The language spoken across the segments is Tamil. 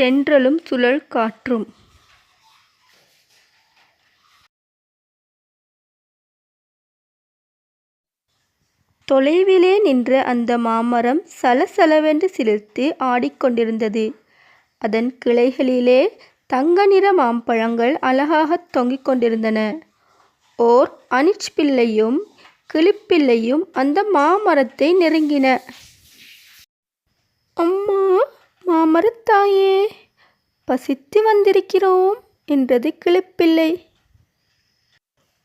தென்றலும் சுழல் காற்றும் தொலைவிலே நின்ற அந்த மாமரம் சலசலவென்று சிலிர்த்து ஆடிக்கொண்டிருந்தது. அதன் கிளைகளிலே தங்க நிற மாம்பழங்கள் அழகாகத் தொங்கிக் கொண்டிருந்தன. ஓர் அனிச் பிள்ளையும் கிளிப்பிள்ளையும் அந்த மாமரத்தை நெருங்கின. அம்மா மாமரத்தாயே பசித்து வந்திருக்கிறோம் என்றது கிளிப்பிள்ளை.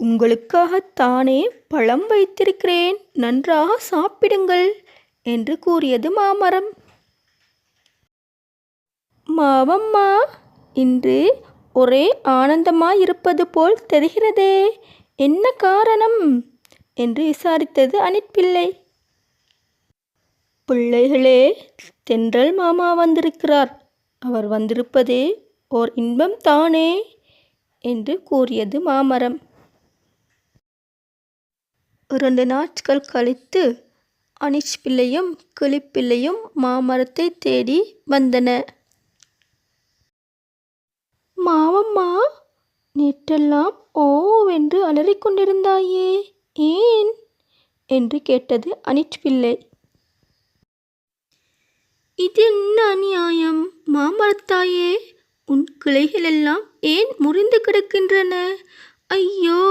உங்களுக்காகத் தானே பழம் வைத்திருக்கிறேன் நன்றாக சாப்பிடுங்கள் என்று கூறியது மாமரம். மாவம்மா இன்று ஒரே ஆனந்தமாயிருப்பது போல் தெரிகிறதே என்ன காரணம்? என்று விசாரித்தது அணிற்பிள்ளை. பிள்ளைகளே தென்றல் மாமா வந்திருக்கிறார். அவர் வந்திருப்பதே ஓர் இன்பம் தானே என்று கூறியது மாமரம். இரண்டு நாட்கள் கழித்து அனிஷ் பிள்ளையும் கிளிப்பிள்ளையும் மாமரத்தைத் தேடி வந்தன. மாவம்மா நேற்றெல்லாம் ஓவென்று அலறிக்கொண்டிருந்தாயே ஏன்? என்று கேட்டது அனிச் பிள்ளை. இதென்ன அநியாயம் மாமரத்தாயே உன் கிளைகளெல்லாம் ஏன் முறிந்து கிடக்கின்றன? ஐயோ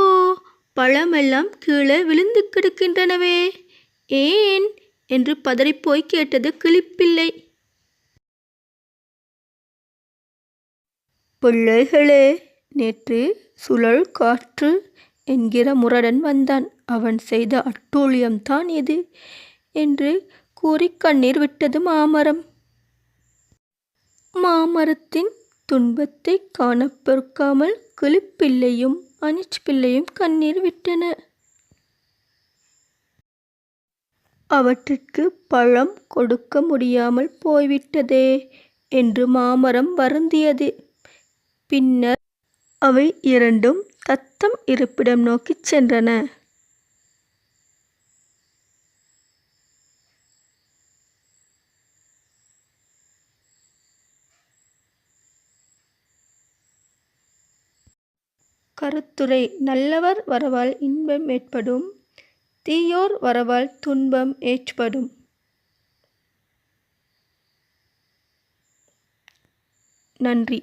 பழமெல்லாம் கீழே விழுந்து கிடக்கின்றனவே ஏன்? என்று பதறிப்போய் கேட்டது கிளிப்பிள்ளை. பிள்ளைகளே நேற்று சுழல் காற்று என்கிற முரடன் வந்தான். அவன் செய்த அட்டூழியம்தான் இது என்று கூறி கண்ணீர் விட்டது மாமரம். மாமரத்தின் துன்பத்தை காணப் பொறுக்காமல் கிளிப்பிள்ளையும் அனிச் பிள்ளையும் கண்ணீர் விட்டன. அவற்றிற்கு பழம் கொடுக்க முடியாமல் போய்விட்டதே என்று மாமரம் வருந்தியது. பின்னர் அவை இரண்டும் தத்தம் இருப்பிடம் நோக்கிச் சென்றன. கருத்துரை நல்லவர் வரவால் இன்பம் ஏற்படும் தீயோர் வரவால் துன்பம் ஏற்படும். நன்றி